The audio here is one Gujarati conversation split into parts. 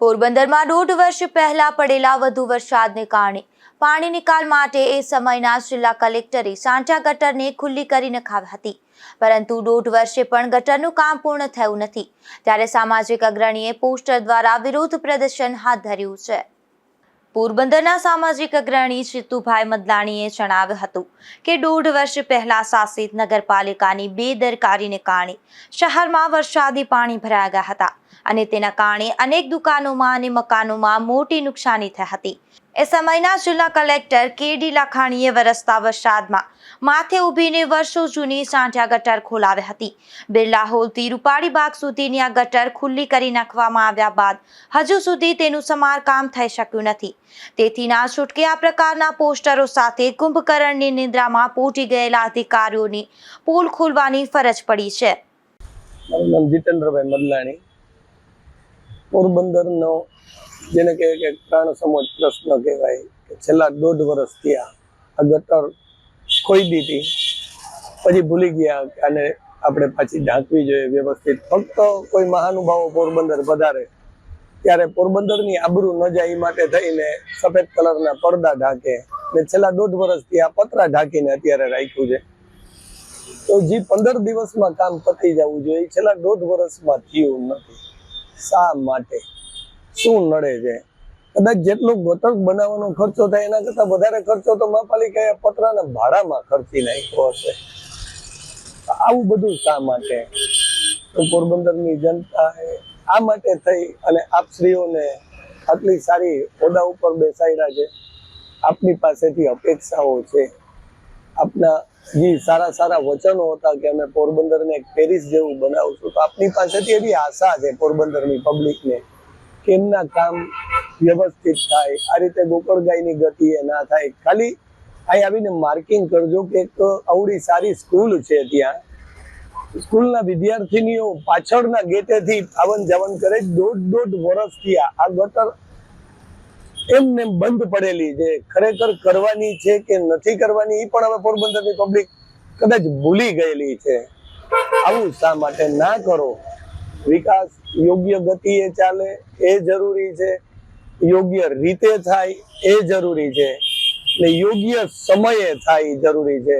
પોરબંદરમાં દોઢ વર્ષ પહેલા પડેલા વધુ વરસાદને કારણે પાણી નિકાલ માટે એ સમયના જિલ્લા કલેક્ટરે સાંઠા ગટરને ખુલ્લી કરી નખાવી હતી. પરંતુ દોઢ વર્ષે પણ ગટરનું કામ પૂર્ણ થયું નથી. ત્યારે સામાજિક અગ્રણીએ પોસ્ટર દ્વારા વિરોધ પ્રદર્શન હાથ ધર્યું છે. પોરબંદરના સામાજિક અગ્રણી જીતુભાઈ મદલાણીએ જણાવ્યું હતું કે દોઢ વર્ષ પહેલા શાસિત નગરપાલિકાની બેદરકારીને કારણે શહેરમાં વરસાદી પાણી ભરાયા ગયા હતા અને તેના કારણે અનેક દુકાનોમાં અને મકાનોમાં મોટી નુકસાની થઈ હતી. એ સમયના જિલ્લા કલેક્ટર કે ડી લાખાણીએ વરસતા વરસાદમાં માથે ઊભીને વર્ષો જૂની સાંઠિયા ગટર ખોલાવી હતી. બિરલા હોલથી રૂપાળી બાગ સુધીની આ ગટર ખુલ્લી કરી નાખવામાં આવ્યા બાદ હજુ સુધી તેનું સમારકામ થઈ શક્યું નથી. તેથી ના છૂટકે આ પ્રકારના પોસ્ટરો સાથે કુંભકરણની નિંદ્રામાં પોટી ગયેલા અધિકારીઓની પુલ ખોલવાની ફરજ પડી છે. જીતેન્દ્રભાઈ મદલાણી પોરબંદરનો જેને કહે કે પ્રાણ સમોજ પ્રશ્ન કહેવાય કે છેલ્લા દોઢ વર્ષ થયા આ ગટર ખોઈ દીધી. પછી ભૂલી ગયા કે આને આપણે પાછી ઢાંકવી જોઈએ વ્યવસ્થિત. ફક્ત કોઈ મહાનુભાવો પોરબંદર વધારે ત્યારે પોરબંદરની આબરૂ ન જાય એ માટે થઈને સફેદ કલરના પડદા ઢાંકે ને છેલ્લા દોઢ વર્ષથી આ પતરા ઢાંકીને અત્યારે રાખ્યું છે. તો જે પંદર દિવસમાં કામ પતી જવું જોઈએ છેલ્લા દોઢ વર્ષમાં થયું નથી. શા માટે? શું નડે છે? કદાચ જેટલો ગોતક બનાવવાનો ખર્ચો થાય, એના કરતા વધારે ખર્ચો તો મહાપાલિકાએ પતરાના ભાડામાં ખર્ચી નાખ્યો હશે. આવું બધું શા માટે? પોરબંદરની જનતાએ આ માટે થઈ અને આપશ્રીઓને આટલી સારી હોદ્દા ઉપર બેસાડ્યા છે? આપની પાસેથી અપેક્ષાઓ છે. આપના જે સારા સારા વચનો હતા કે અમે પોરબંદરને એક પેરિસ જેવું બનાવશું, તો આપની પાસેથી એવી આશા છે પોરબંદરની પબ્લિકને કે એમના કામ વ્યવસ્થિત થાય? આ રીતે ગોકળગાયની ગતિએ ના થાય. ખાલી અહીં આવીને માર્કિંગ કરજો કે એક અવળી સારી સ્કૂલ છે ત્યાં. સ્કૂલના વિદ્યાર્થીનીઓ પાછળના ગેટેથી આવન જાવન કરે, દોઢ દોઢ વર્ષથી આ ગટર એમને બંધ પડેલી છે. ખરેખર કરવાની છે કે નથી કરવાની એ પણ હવે પોરબંદરની પબ્લિક કદાચ ભૂલી ગયેલી છે. આવું શા માટે ના કરો? વિકાસ યોગ્ય ગતિએ ચાલે એ જરૂરી છે. યોગ્ય રીતે થાય એ જરૂરી છે. ને યોગ્ય સમયે થાય જરૂરી છે.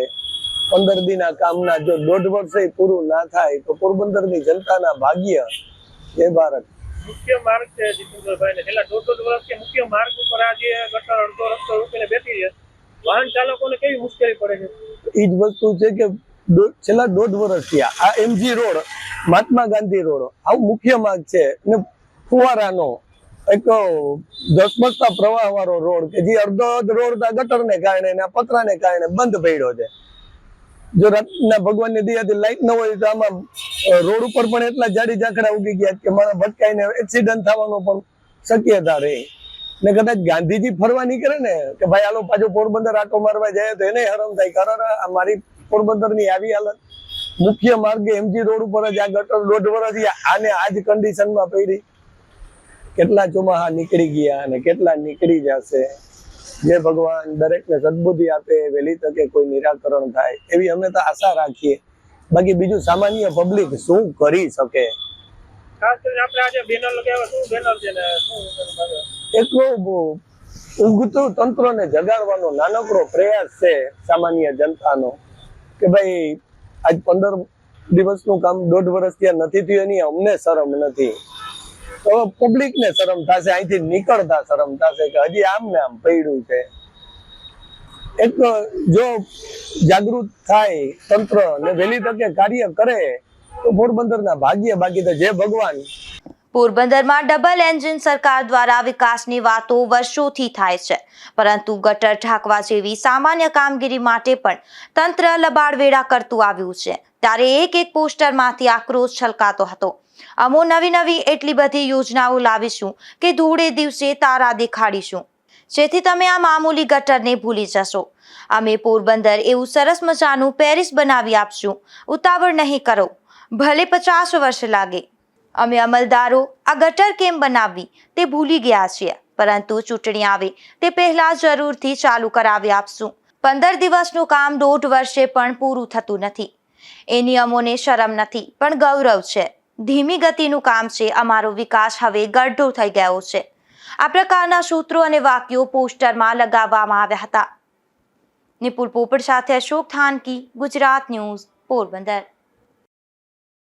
પંદર દિના કામના જો દોઢ વર્ષે પૂરું ના થાય તો પોરબંદરની જનતાના ભાગ્ય એ ભારત. મુખ્ય માર્ગ છે જીતેન્દ્રભાઈ છેલ્લા દોઢ દોઢ વર્ષથી મુખ્ય માર્ગ ઉપર આ જે ગટર અડધો રસ્તો રૂકીને બેઠી છે વાહન ચાલકોને કેવી મુશ્કેલી પડે છે? એ જ વસ્તુ છે કે છેલ્લા દોઢ વર્ષ થયા આ MG road Mahatma Gandhi road. આવું મુખ્ય માર્ગ છે. ને ફુવારાનો એક ધસમસતા પ્રવાહ વાળો રોડ કે જે અડધો રોડ ગટરને કારણે પતરાને કારણે બંધ પડ્યો છે. જો રાતના ભગવાનની દયાથી લાઈટ ન હોય તો આમાં રોડ ઉપર પણ એટલા જાડી ઝાંખડા ઉગી ગયા કે મારા ભટકાઈને એક્સિડન્ટ થવાનો પણ શક્યતા રહે. ને કદાચ ગાંધીજી ફરવા નીકળે ને કે ભાઈ આલો પાછો પોરબંદર આટો મારવા જાય તો એને હરમ થાય. કારણ આ મારી પોરબંદરની આવી હાલત મુખ્ય માર્ગે એમજી રોડ ઉપર જ આ ગટર દોઢ વર્ષ આને આ જ કન્ડિશનમાં પડી. કેટલા ચોમાહા નીકળી ગયા અને કેટલા નીકળી જશે? જે ભગવાન દરેકને સદબુદ્ધિ આપે વહેલી તકે કોઈ નિરાકરણ થાય એવી અમે તો આશા રાખીએ. બાકી બીજું સામાન્ય પબ્લિક શું કરી શકે? એટલો તંત્રને જગાડવાનો નાનકડો પ્રયાસ છે સામાન્ય જનતાનો કે ભાઈ આજ પંદર દિવસનું કામ દોઢ વર્ષ ત્યાં નથી થયું એની અમને શરમ નથી. તો પબ્લિકને શરમ થશે, અહીંથી નીકળતા શરમ થશે કે હજી આમ ને આમ પડ્યું છે. એક જો જાગૃત થાય તંત્ર ને વહેલી તકે કાર્ય કરે, તો પોરબંદરના ભાગ્ય બાકી તો જે ભગવાન પોરબંદરમાં ડબલ એન્જિન સરકાર દ્વારા વિકાસની વાતો વર્ષોથી થાય છે. પરંતુ ગટર ઢાંકવા જેવી સામાન્ય કામગીરી માટે પણ તંત્ર લબાડવેડા કરતું આવ્યું છે. ત્યારે એક એક પોસ્ટરમાંથી આક્રોશ છલકાતો હતો. અમો નવી નવી એટલી બધી યોજનાઓ લાવીશું કે ધૂળે દિવસે તારા દેખાડીશું. જેથી તમે આ મામૂલી ગટરને ભૂલી જશો. અમે પોરબંદર એવું સરસ મજાનું પેરિસ બનાવી આપશું. ઉતાવળ નહીં કરો. ભલે પચાસ વર્ષ લાગે. અમે અમલદારો આ ગટર કેમ બનાવવી તે ભૂલી ગયા છીએ, પરંતુ ચૂંટણી આવે તે પહેલા જરૂરથી ચાલુ કરાવી આપશું. પંદર દિવસનું કામ દોઢ વર્ષે પણ પૂરું થતું નથી. એ નિયમોને શરમ નથી, પણ ગૌરવ છે. ધીમી ગતિનું કામ છે, અમારો વિકાસ હવે ગઢો થઈ ગયો છે. આ પ્રકારના સૂત્રો અને વાક્યો પોસ્ટરમાં લગાવવામાં આવ્યા હતા. નિપુલ પોપટ સાથે અશોક થાનકી, ગુજરાત ન્યૂઝ, પોરબંદર.